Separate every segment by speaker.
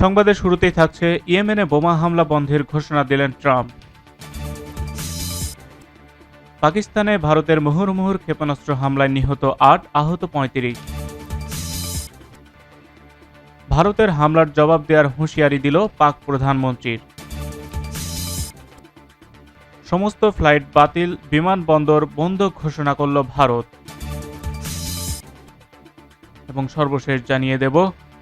Speaker 1: সংবাদের শুরুতেই থাকছে ইয়েমেনে বোমা হামলা বন্ধের ঘোষণা দিলেন ট্রাম্প। পাকিস্তানে ভারতের মুহুর্মুহুর ক্ষেপণাস্ত্র হামলায় নিহত আট, আহত পঁয়ত্রিশ। ভারতের হামলার জবাব দেওয়ার হুঁশিয়ারি দিল পাক প্রধানমন্ত্রীর। সমস্ত ফ্লাইট বাতিল, বিমানবন্দর বন্ধ ঘোষণা করল ভারত। এবং সর্বশেষ জানিয়ে দেব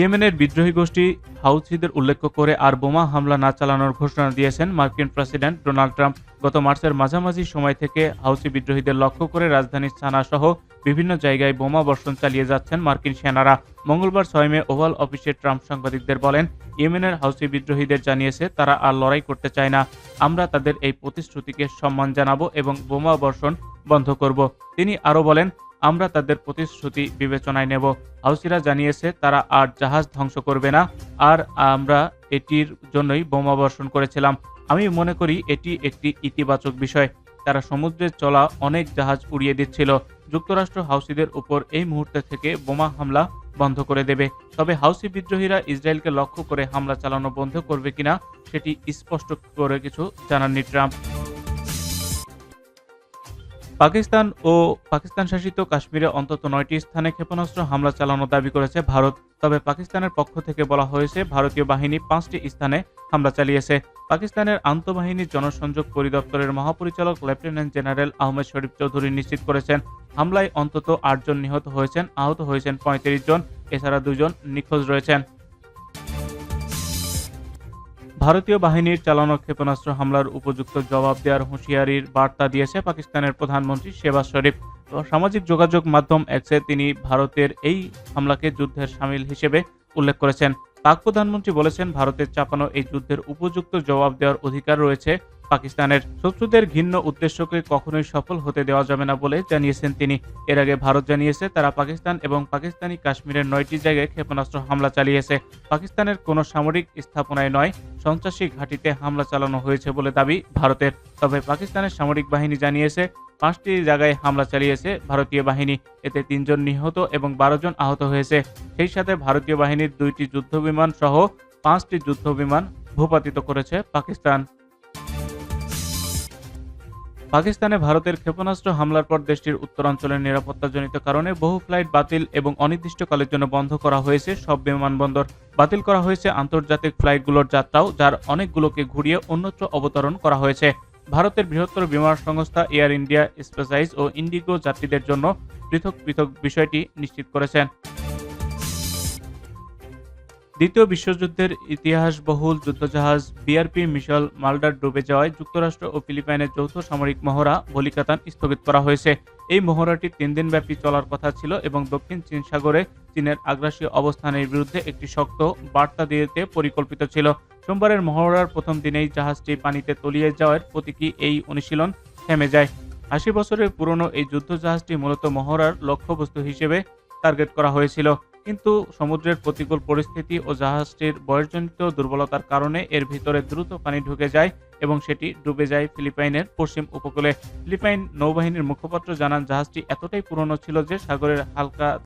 Speaker 1: ইয়েমেনের বিদ্রোহী গোষ্ঠী হাউথিদের উল্লেখ করে আর বোমা হামলা না চালানোর ঘোষণা দিয়েছেন মার্কিন প্রেসিডেন্ট ডোনাল্ড ট্রাম্প গত মার্চের মাঝামাঝি সময় থেকে হাউসি বিদ্রোহীদের লক্ষ্য করে রাজধানী সানা সহ বিভিন্ন জায়গায় বোমা বর্ষণ চালিয়ে যাচ্ছেন মার্কিন সেনারা। মঙ্গলবার ছয় মে ওভাল অফিসে ট্রাম্প সাংবাদিকদের বলেন, ইয়েমেনের হাউসি বিদ্রোহীদের জানিয়েছে, তারা আর লড়াই করতে চায় না। আমরা তাদের এই প্রতিশ্রুতিকে সম্মান জানাব এবং বোমা বর্ষণ বন্ধ করব। তিনি আরও বলেন আমরা তাদের প্রতিশ্রুতি বিবেচনায় নেব। হাউসিরা জানিয়েছে, তারা আর জাহাজ ধ্বংস করবে না, আর আমরা এটির জন্যই বোমা বর্ষণ করেছিলাম। আমি মনে করি এটি একটি ইতিবাচক বিষয়। তারা সমুদ্রে চলা অনেক জাহাজ উড়িয়ে দিচ্ছিল। যুক্তরাষ্ট্র হাউসিদের উপর এই মুহূর্তে থেকে বোমা হামলা বন্ধ করে দেবে। তবে হাউসি বিদ্রোহীরা ইসরায়েলকে লক্ষ্য করে হামলা চালানো বন্ধ করবে কিনা, সেটি স্পষ্ট করে কিছু জানাননি ট্রাম্প। পাকিস্তান ও পাকিস্তান শাসিত কাশ্মীরে অন্তত নয়টি স্থানে ক্ষেপণাস্ত্র হামলা চালানোর দাবি করেছে ভারত। তবে পাকিস্তানের পক্ষ থেকে বলা হয়েছে, ভারতীয় বাহিনী পাঁচটি স্থানে হামলা চালিয়েছে। পাকিস্তানের আন্তঃবাহিনী জনসংযোগ পরিদপ্তরের মহাপরিচালক লেফটেন্যান্ট জেনারেল আহমেদ শরীফ চৌধুরী নিশ্চিত করেছেন, হামলায় অন্তত আটজন নিহত হয়েছেন, আহত হয়েছেন পঁয়ত্রিশ জন, এছাড়া দুজন নিখোঁজ রয়েছেন। ভারতীয় বাহিনীর চালানো ক্ষেপণাস্ত্র হামলার উপযুক্ত জবাব দেওয়ার হুঁশিয়ারির বার্তা দিয়েছে পাকিস্তানের প্রধানমন্ত্রী শেবাজ শরীফ। সামাজিক যোগাযোগ মাধ্যম এক্সে তিনি ভারতের এই হামলাকে যুদ্ধের সামিল হিসেবে উল্লেখ করেছেন। পাক প্রধানমন্ত্রী বলেছেন, ভারতের চাপানো এই যুদ্ধের উপযুক্ত জবাব দেওয়ার অধিকার রয়েছে। পাকিস্তানের শত্রুদের ঘিন্ন উদ্দেশ্যকে কখনোই সফল হতে দেওয়া যাবে না বলে জানিয়েছেন তিনি। এর আগে ভারত জানিয়েছে, তারা পাকিস্তান এবং পাকিস্তানি কাশ্মীরের নয়টি জায়গায় ক্ষেপণাস্ত্র হামলা চালিয়েছে। পাকিস্তানের কোনো সামরিক স্থাপনায় নয়, সন্ত্রাসী ঘাঁটিতে হামলা চালানো হয়েছে বলে দাবি ভারতের। তবে পাকিস্তানের সামরিক বাহিনী জানিয়েছে, পাঁচটি জায়গায় হামলা চালিয়েছে ভারতীয় বাহিনী। এতে তিনজন নিহত এবং বারো জন আহত হয়েছে। সেই সাথে ভারতীয় বাহিনীর দুইটি যুদ্ধবিমান সহ পাঁচটি যুদ্ধবিমান ভূপাতিত করেছে পাকিস্তান। পাকিস্তানে ভারতের ক্ষেপণাস্ত্র হামলার পর দেশটির উত্তরাঞ্চলের নিরাপত্তাজনিত কারণে বহু ফ্লাইট বাতিল এবং অনির্দিষ্টকালের জন্য বন্ধ করা হয়েছে। সব বিমানবন্দর বাতিল করা হয়েছে। আন্তর্জাতিক ফ্লাইটগুলোর যাত্রাও, যার অনেকগুলোকে ঘুরিয়ে অন্যত্র অবতরণ করা হয়েছে। ভারতের বৃহত্তর বিমান সংস্থা এয়ার ইন্ডিয়া স্পেসাইজ ও ইন্ডিগো যাত্রীদের জন্য পৃথক পৃথক বিষয়টি নিশ্চিত করেছেন। দ্বিতীয় বিশ্বযুদ্ধের ইতিহাসবহুল যুদ্ধজাহাজ বিআরপি মিশল মালডার ডুবে যাওয়ায় যুক্তরাষ্ট্র ও ফিলিপাইনের যৌথ সামরিক মহড়া বলিকাতান স্থগিত করা হয়েছে। এই মহড়াটি তিন দিনব্যাপী চলার কথা ছিল এবং দক্ষিণ চীন সাগরে চীনের আগ্রাসী অবস্থানের বিরুদ্ধে একটি শক্ত বার্তা দিতে পরিকল্পিত ছিল। সোমবারের মহড়ার প্রথম দিনেই জাহাজটি পানিতে তলিয়ে যাওয়ার প্রতীকী এই অনুশীলন থেমে যায়। আশি বছরের পুরনো এই যুদ্ধজাহাজটি মূলত মহড়ার লক্ষ্যবস্তু হিসেবে টার্গেট করা হয়েছিল। কিন্তু সমুদ্রের প্রতিকূল পরিস্থিতি ও জাহাজটির বয়সজনিত দুর্বলতার কারণে এর ভিতরে দ্রুত পানি ঢুকে যায় এবং সেটি ডুবে যায় ফিলিপাইনের পশ্চিম উপকূলে। ফিলিপাইন নৌবাহিনীর মুখপাত্র জানান, জাহাজটি এতটাই পুরনো ছিল যে সাগরের হালকা